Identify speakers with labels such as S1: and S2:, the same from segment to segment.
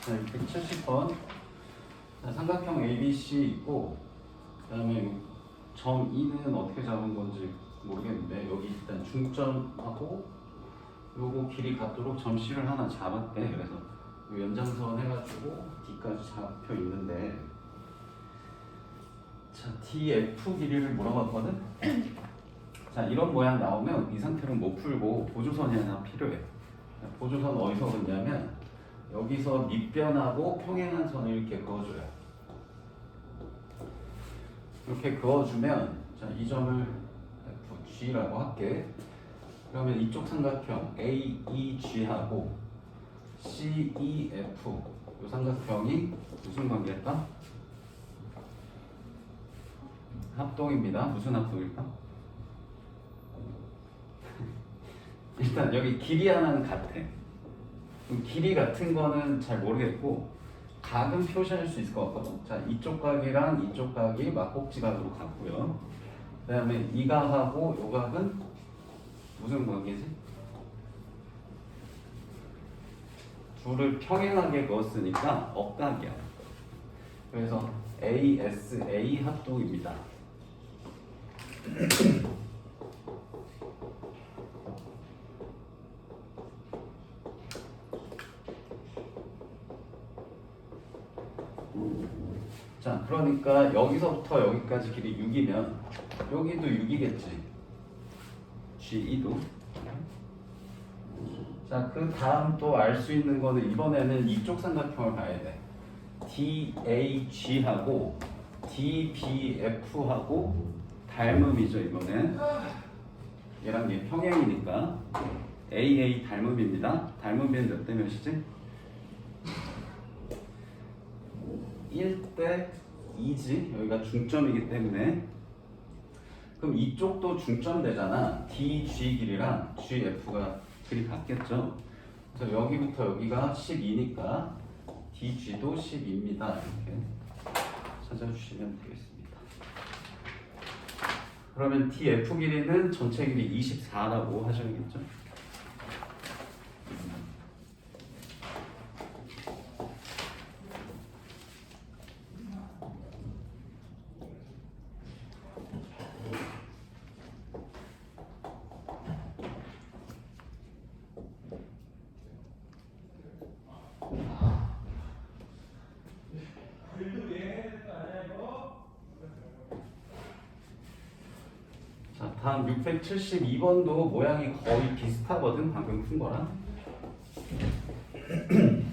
S1: 자, 170번. 자, 삼각형 ABC 있고, 그 다음에 점 E는 어떻게 잡은 건지 모르겠는데, 여기 일단 중점하고, 요거 길이 같도록 점 C를 하나 잡았대. 그래서 요 연장선 해가지고 D까지 잡혀 있는데, 자, DF 길이를 물어봤거든? 자, 이런 모양 나오면 이 상태로 못 풀고 보조선이 하나 필요해. 자, 보조선 어디서 그냐면 여기서 밑변하고 평행한 선을 이렇게 그어줘요. 이렇게 그어주면 자, 이 점을 FG라고 할게. 그러면 이쪽 삼각형 AEG하고 CEF 이 삼각형이 무슨 관계일까? 합동입니다. 무슨 합동일까? 일단 여기 길이 하나는 같아. 길이 같은 거는 잘 모르겠고 각은 표시할 수 있을 것 같거든. 자 이쪽 각이랑 이쪽 각이 막꼭지 각으로 같고요. 그 다음에 이 각하고 요 각은 무슨 관계지? 둘을 평행하게 그었으니까 억각이야. 그래서 ASA 합동입니다. 자, 그러니까 여기서부터 여기까지 길이 6이면 여기도 6이겠지. G2도. 자, 그 다음 또 알 수 있는 거는 이번에는 이쪽 삼각형을 봐야 돼. DAG하고 DBF하고 닮음이죠, 이번엔. 얘랑 얘 평행이니까 AA 닮음입니다. 닮음비는 몇 대 몇이지? 1 대 2지 여기가 중점이기 때문에. 그럼 이쪽도 중점 되잖아. DG 길이랑 GF가 길이 같겠죠? 그래서 여기부터 여기가 12니까 DG도 12입니다. 이렇게 찾아주시면 되겠습니다. 그러면 DF 길이는 전체 길이 24라고 하셔야겠죠 자, 다음 672번도 모양이 거의 비슷하거든, 방금 푼 거랑.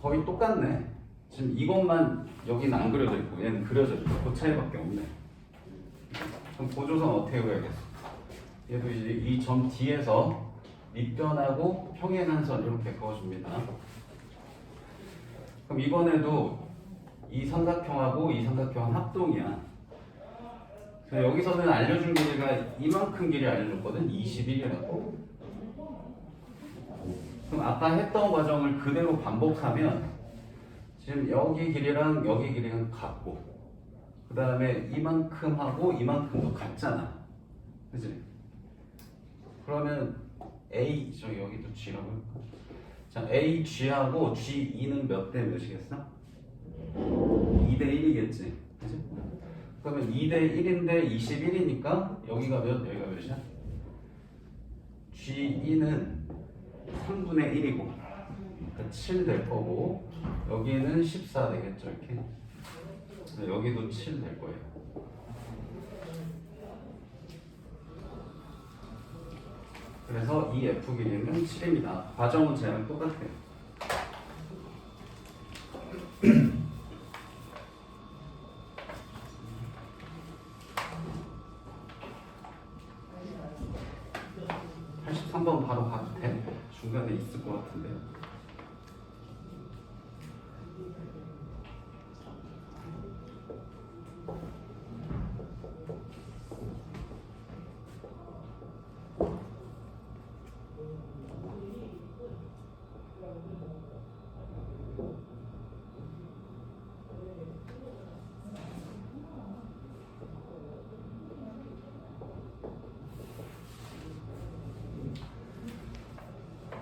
S1: 거의 똑같네. 지금 이것만 여기는 안 그려져 있고, 얘는 그려져 있고, 그 차이밖에 없네. 그럼 보조선 어떻게 그려야겠어? 얘도 이제 이점 D에서 밑변하고 평행한 선 이렇게 그어줍니다. 그럼 이번에도 이 삼각형하고 이 삼각형은 합동이야. 그래서 여기서는 알려준 길이가 이만큼 길이 알려줬거든 21이라고 그럼 아까 했던 과정을 그대로 반복하면 지금 여기 길이랑 여기 길이는 같고 그 다음에 이만큼 하고 이만큼도 같잖아 그지? 그러면 A 저 여기도 G라고 할까? 자 A, G하고 G2는 몇 대 몇이겠어? 2대 1이겠지 그지? 그러면 2대 1인데 21이니까 여기가 몇, 여기가 몇이야? G2는 3분의 1이고 그러니까 7 될 거고 여기는 14 되겠죠 이렇게? 여기도 7 될 거예요. 그래서 이 F 길이는 7입니다. 과정은 쟤랑 똑같아요 팔십삼 번 바로 가도 돼? 중간에 있을 것 같은데.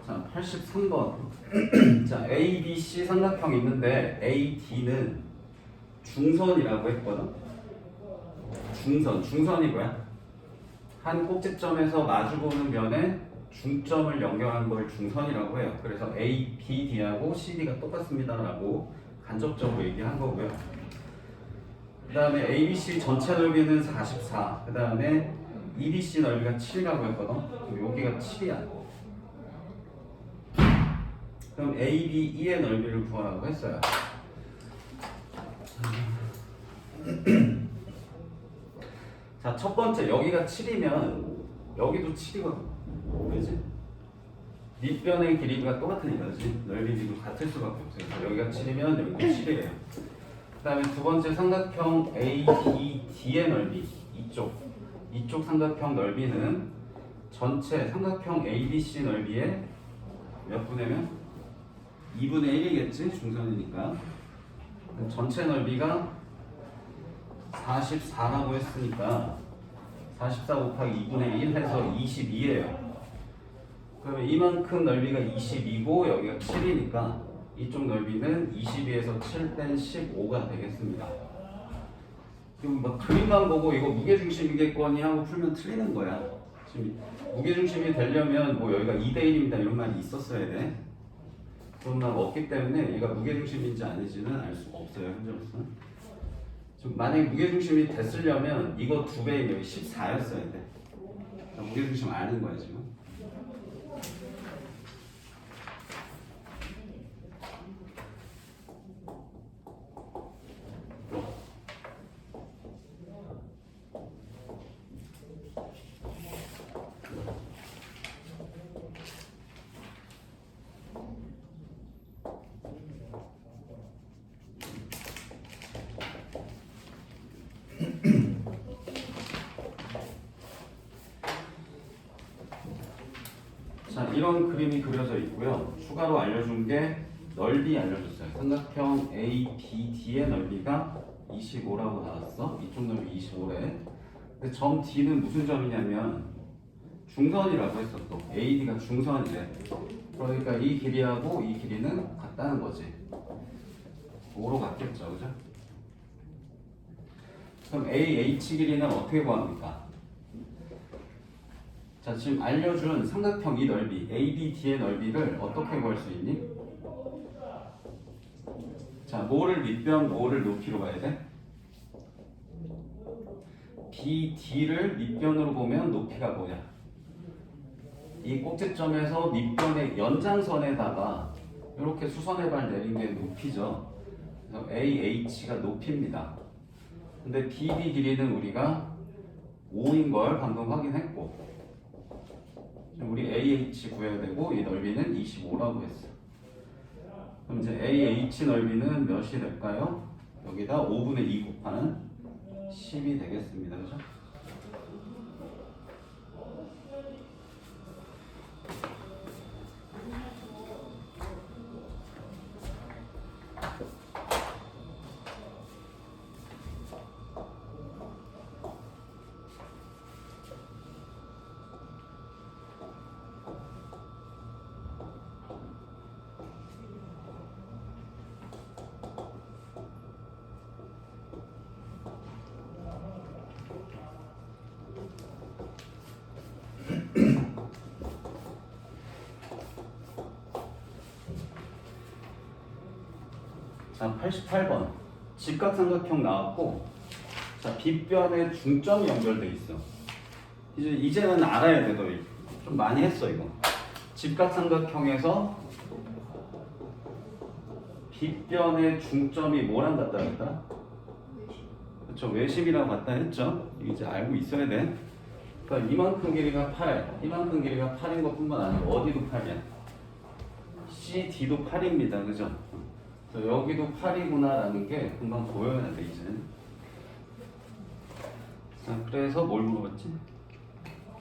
S1: 자, 83번. 자, A, B, C 삼각형 있는데 A, D는 중선이라고 했거든. 중선. 중선이 뭐야? 한 꼭지점에서 마주보는 면에 중점을 연결한 걸 중선이라고 해요. 그래서 A, B, D하고 CD가 똑같습니다라고 간접적으로 얘기한 거고요. 그 다음에 ABC 전체 넓이는 44. 그 다음에 EBC 넓이가 7이라고 했거든. 여기가 7이야. 그럼 ABE의 넓이를 구하라고 했어요. 자, 첫 번째 여기가 7이면 여기도 7이거든. 그지? 밑변의 길이가 똑같으니까 그지? 넓이 지금 같을 수밖에 없어요. 여기가 7이면 여기도 7이래요. 그 다음에 두 번째 삼각형 ABD의 넓이 이쪽 이쪽 삼각형 넓이는 전체 삼각형 ABC 넓이의 몇 분의면? 2분의 1이겠지? 중선이니까 전체 넓이가 44라고 했으니까 44 곱하기 2분의 1 해서 22예요 그러면 이만큼 넓이가 22고 여기가 7이니까 이쪽 넓이는 22에서 7뺀 15가 되겠습니다. 그럼 막 그림만 보고 이거 무게중심이겠거니 하고 풀면 틀리는 거야. 지금 무게중심이 되려면 뭐 여기가 2대 1입니다 이런 말이 있었어야 돼. 그런 말 없기 때문에 얘가 무게중심인지 아닌지는 알 수가 없어요 현재로서는. 만약에 무게중심이 됐으려면 이거 두 배인 여기 14였어야 돼. 그러니까 무게중심 아는 거야 지금. 자, 이런 그림이 그려져 있고요. 추가로 알려준 게 넓이 알려줬어요. 삼각형 ABD의 넓이가 25라고 나왔어. 이쪽 넓이 25래. 근데 점 D는 무슨 점이냐면 중선이라고 했어 또. AD가 중선이래. 그러니까 이 길이하고 이 길이는 같다는 거지. 5로 같겠죠, 그죠? 그럼 AH 길이는 어떻게 구합니까? 자 지금 알려준 삼각형 이 넓이 ABD의 넓이를 어떻게 구할 수 있니? 자 뭐를 밑변 뭐를 높이로 봐야 돼? BD를 밑변으로 보면 높이가 뭐야? 이 꼭지점에서 밑변의 연장선에다가 이렇게 수선의 발 내린 게 높이죠. 그래서 AH가 높이입니다. 근데 BD 길이는 우리가 5인 걸 방금 확인했고 우리 AH 구해야 되고 이 넓이는 25라고 했어. 그럼 이제 AH 넓이는 몇이 될까요? 여기다 5분의 2 곱하는 10이 되겠습니다. 그죠? 자, 88번. 직각삼각형 나왔고, 자, 빗변에 중점이 연결돼 있어. 이제, 이제는 알아야 돼, 너희. 좀 많이 했어, 이거. 직각삼각형에서 빗변의 중점이 뭐랑 같다 그랬더라? 그렇죠. 외심이라고 같다 했죠. 이제 알고 있어야 돼. 그러니까 이만큼 길이가 8, 이만큼 길이가 8인 것 뿐만 아니고 어디도 8이야. CD도 8입니다. 그죠? 여기도 8이구나라는 게 금방 보여야 돼, 이제. 자, 그래서 뭘 물어봤지?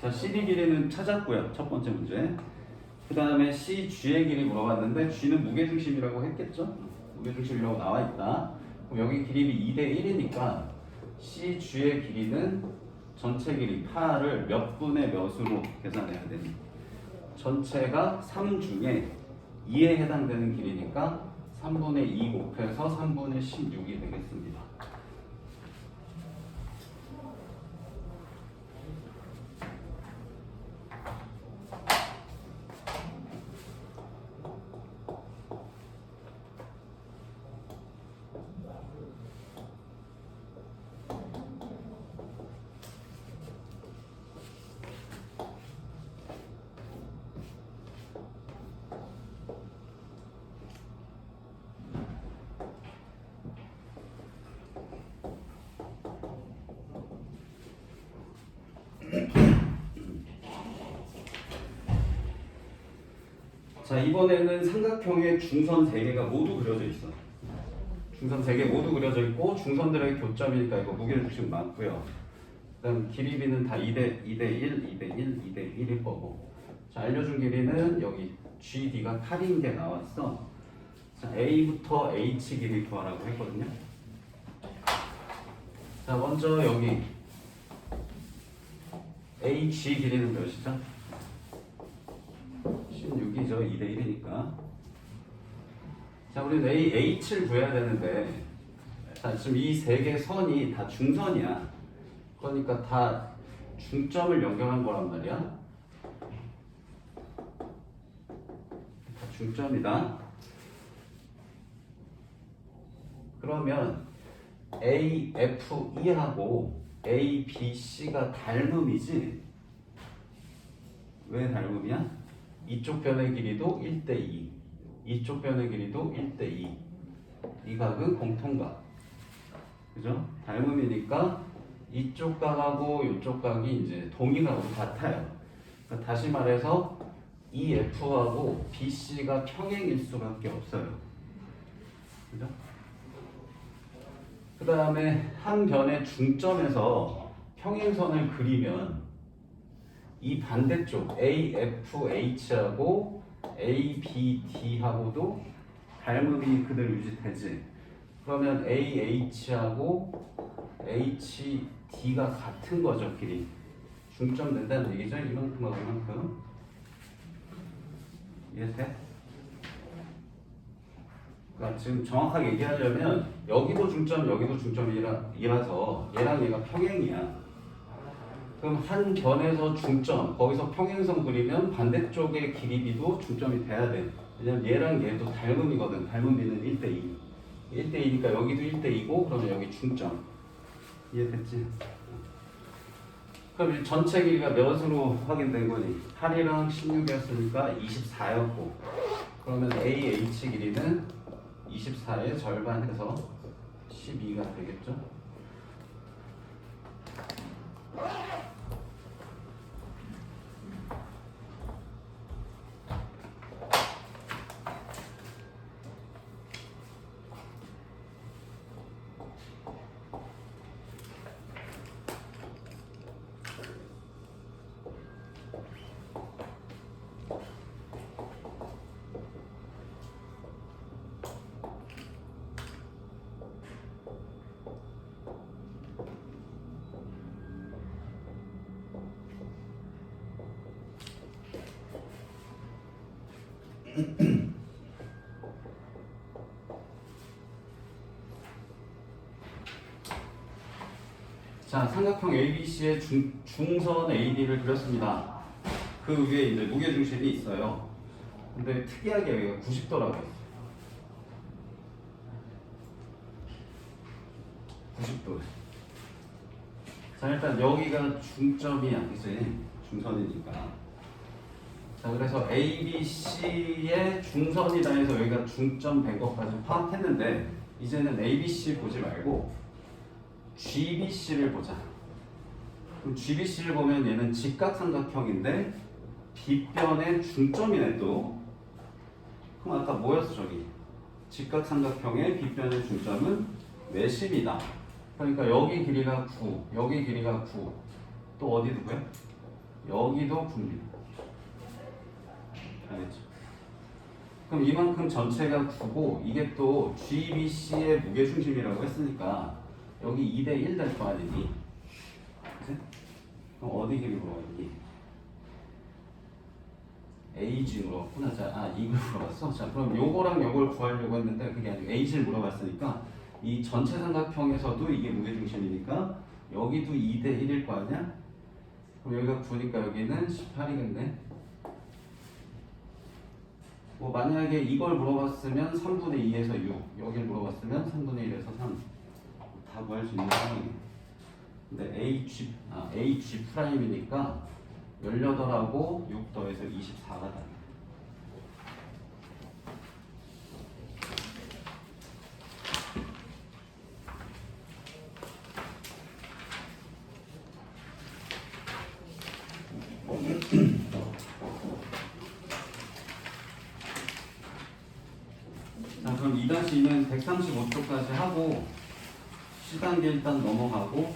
S1: 자, CD 길이는 찾았고요. 첫 번째 문제. 그 다음에 CG의 길이 물어봤는데 G는 무게중심이라고 했겠죠? 무게중심이라고 나와 있다. 그럼 여기 길이이 2대 1이니까 CG의 길이는 전체 길이 8을 몇 분의 몇으로 계산해야 되니? 전체가 3 중에 2에 해당되는 길이니까 3분의 2 곱해서 3분의 16이 되겠습니다. 자 이번에는 삼각형의 중선 3개가 모두 그려져 있어. 중선 3개 모두 그려져 있고 중선들의 교점이니까 이거 무게중심 맞고요. 그다음 길이비는 다 2대 2대 1, 2대 1, 2대 1일 거고. 자 알려준 길이는 여기 GD가 8인 게 나왔어. 자 A부터 H 길이 구하라고 했거든요. 자 먼저 여기 H 길이는 몇이죠? 16이죠. 2대 1이니까. 자, 우리는 H를 구해야 되는데, 자, 지금 이 세 개 선이 다 중선이야. 그러니까 다 중점을 연결한 거란 말이야. 다 중점이다. 그러면 A, F, E하고 A, B, C가 닮음이지? 왜 닮음이야? 이쪽 변의 길이도 1대2 이쪽 변의 길이도 1대2 이 각은 공통각 그죠? 닮음이니까 이쪽 각하고 이쪽 각이 이제 동일하고 같아요 그러니까 다시 말해서 이 F하고 BC가 평행일 수밖에 없어요 그죠? 그 다음에 한 변의 중점에서 평행선을 그리면 이 반대쪽 AFH하고 ABD하고도 닮음이 그대로 유지되지. 그러면 AH하고 HD가 같은 거죠, 길이. 중점 된다는 얘기죠, 이만큼하고 이만큼. 이해돼? 그러니까 지금 정확하게 얘기하려면 여기도 중점, 여기도 중점이라서 얘랑 얘가 평행이야. 그럼 한 변에서 중점, 거기서 평행선 그리면 반대쪽의 길이비도 중점이 돼야 돼. 왜냐면 얘랑 얘도 닮음이거든. 닮음비는 1대2. 1대2니까 여기도 1대2고, 그러면 여기 중점. 이해됐지? 그럼 이 전체 길이가 몇으로 확인된 거니? 8이랑 16이었으니까 24였고, 그러면 AH 길이는 24의 절반해서 12가 되겠죠? 자, 삼각형 ABC의 중, 중선 AD를 그렸습니다. 그 위에 이제 무게중심이 있어요. 근데 특이하게 여기가 90도라고 했어요. 90도. 자, 일단 여기가 중점이야, 그치? 중선이니까. 자, 그래서 ABC의 중선이다 해서 여기가 중점 된 것까지 파악했는데, 이제는 ABC 보지 말고, GBC를 보자. 그럼 GBC를 보면 얘는 직각삼각형인데 빗변의 중점이네 또. 그럼 아까 뭐였어 저기? 직각삼각형의 빗변의 중점은 몇십이다. 그러니까 여기 길이가 9, 여기 길이가 9. 또 어디 누구야? 여기도 9입니다. 알겠죠? 그럼 이만큼 전체가 9고 이게 또 GBC의 무게중심이라고 했으니까 여기 2대 1 될 거 아니니? 그럼 어디 길이 물어봤니? Ag 물어봤구나. 자, 아 이걸 물어봤어. 자, 그럼 요거랑 요걸 구하려고 했는데 그게 아니고 Ag를 물어봤으니까 이 전체 삼각형에서도 이게 무게 중심이니까 여기도 2대 1일 거 아니야? 그럼 여기가 9니까 여기는 18이겠네. 뭐 만약에 이걸 물어봤으면 3분의 2에서 6, 여기를 물어봤으면 3분의 1에서 3. 다 구할 수 있는 상황이에요. 근데 H, 아, H 프라임이니까 18하고 6 더해서 24가 다. 자그럼 2-2는 135초까지 하고 시단계 일단 넘어가고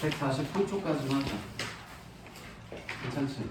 S1: (143초까지만) 하자 괜찮지?